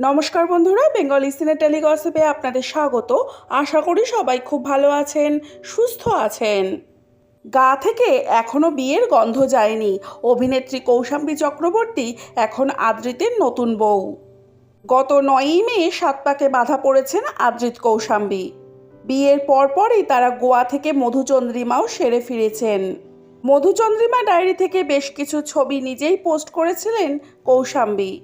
নমস্কার বন্ধুরা, বেঙ্গলি ইস্তিনের টেলিগসিপে আপনাদের স্বাগত। আশা করি সবাই খুব ভালো আছেন, সুস্থ আছেন। গা থেকে এখনও বিয়ের গন্ধ যায়নি। অভিনেত্রী কৌশাম্বী চক্রবর্তী এখন আদৃতের নতুন বউ। গত নয়ই মে সাত পাকে বাধা পড়েছেন আদৃত কৌশাম্বী। বিয়ের পরপরই তারা গোয়া থেকে মধুচন্দ্রিমাও সেরে ফিরেছেন। মধুচন্দ্রিমা ডায়েরি থেকে বেশ কিছু ছবি নিজেই পোস্ট করেছিলেন কৌশাম্বী।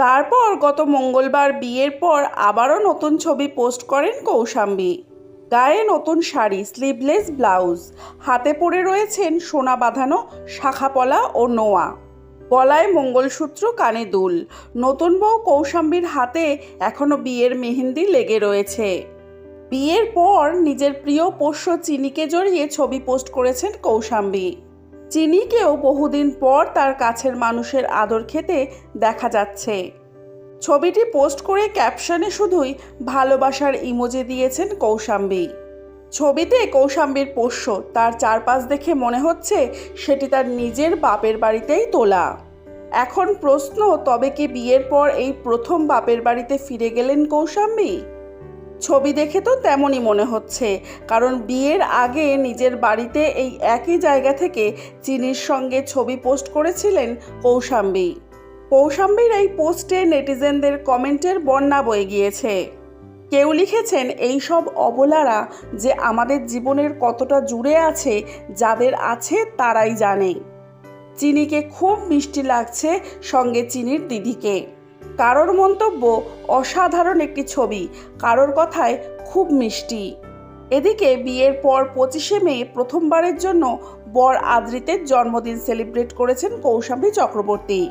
তারপর গত মঙ্গলবার বিয়ের পর আবারও নতুন ছবি পোস্ট করেন কৌশাম্বী। গায়ে নতুন শাড়ি স্লিভলেস ব্লাউজ হাতে পরে রয়েছেন সোনা বাঁধানো শাখাপলা ও নোয়া। গলায় মঙ্গলসূত্র, কানে দুল। নতুন বউ কৌশাম্বীর হাতে এখনও বিয়ের মেহেন্দি লেগে রয়েছে। বিয়ের পর নিজের প্রিয় পোষ্য চিনিকে জড়িয়ে ছবি পোস্ট করেছেন কৌশাম্বী। চিনিকেও বহুদিন পর তার কাছের মানুষের আদর খেতে দেখা যাচ্ছে। ছবিটি পোস্ট করে ক্যাপশনে শুধুই ভালোবাসার ইমোজি দিয়েছেন কৌশাম্বী। ছবিতে কৌশাম্বীর পোষ্য, তার চারপাশ দেখে মনে হচ্ছে সেটি তার নিজের বাপের বাড়িতেই তোলা। এখন প্রশ্ন, তবে কি বিয়ের পর এই প্রথম বাপের বাড়িতে ফিরে গেলেন কৌশাম্বী? ছবি দেখে তো তেমনই মনে হচ্ছে। কারণ বিয়ের আগে নিজের বাড়িতে এই একই জায়গা থেকে চিনির সঙ্গে ছবি পোস্ট করেছিলেন কৌশাম্বী। কৌশাম্বীর এই পোস্টে নেটিজেনদের কমেন্টের বন্যা বয়ে গিয়েছে। কেউ লিখেছেন, এই সব অবলারা যে আমাদের জীবনের কতটা জুড়ে আছে, যাদের আছে তারাই জানে। চিনিকে খুব মিষ্টি লাগছে সঙ্গে চিনির দিদিকে। কারোর মন্তব্য অসাধারণ একটি ছবি, কারোর কথায় খুব মিষ্টি। এদিকে বিয়ের পর পঁচিশে মে প্রথমবারের জন্য বর আদ্রিতের জন্মদিন সেলিব্রেট করেছেন কৌশাম্বী চক্রবর্তী।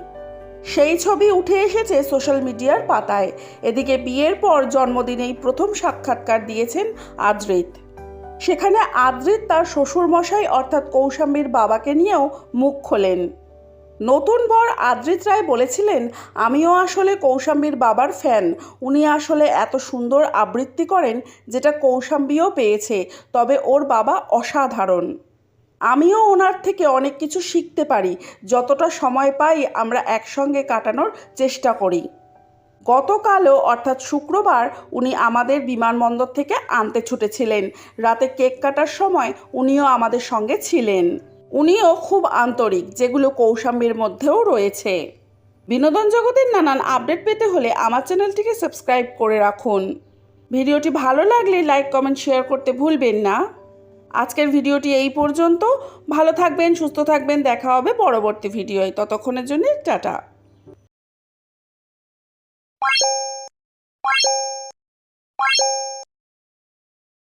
সেই ছবি উঠে এসেছে সোশ্যাল মিডিয়ার পাতায়। এদিকে বিয়ের পর জন্মদিনেই প্রথম সাক্ষাৎকার দিয়েছেন আদ্রিত। সেখানে আদ্রিত তার শ্বশুরমশাই অর্থাৎ কৌশাম্বীর বাবাকে নিয়েও মুখ খোলেন। নতুন বর আদ্রিত রায় বলেছিলেন, আমিও আসলে কৌশাম্বীর বাবার ফ্যান উনি আসলে এত সুন্দর আবৃত্তি করেন যেটা কৌশাম্বীও পেয়েছে, তবে ওর বাবা অসাধারণ। আমিও ওনার থেকে অনেক কিছু শিখতে পারি, যতটা সময় পাই আমরা একসঙ্গে কাটানোর চেষ্টা করি। গতকালও, অর্থাৎ শুক্রবার, উনি আমাদের বিমানবন্দর থেকে আনতে ছুটেছিলেন। রাতে কেক কাটার সময় উনিও আমাদের সঙ্গে ছিলেন। উনিও খুব আন্তরিক, যেগুলো কৌশাম্বীর মধ্যেও রয়েছে। বিনোদন জগতের নানান আপডেট পেতে হলে আমার চ্যানেলটিকে সাবস্ক্রাইব করে রাখুন। ভিডিওটি ভালো লাগলে লাইক, কমেন্ট, শেয়ার করতে ভুলবেন না। আজকের ভিডিওটি এই পর্যন্ত। ভালো থাকবেন, সুস্থ থাকবেন। দেখা হবে পরবর্তী ভিডিওয়। ততক্ষণের জন্য টাটা।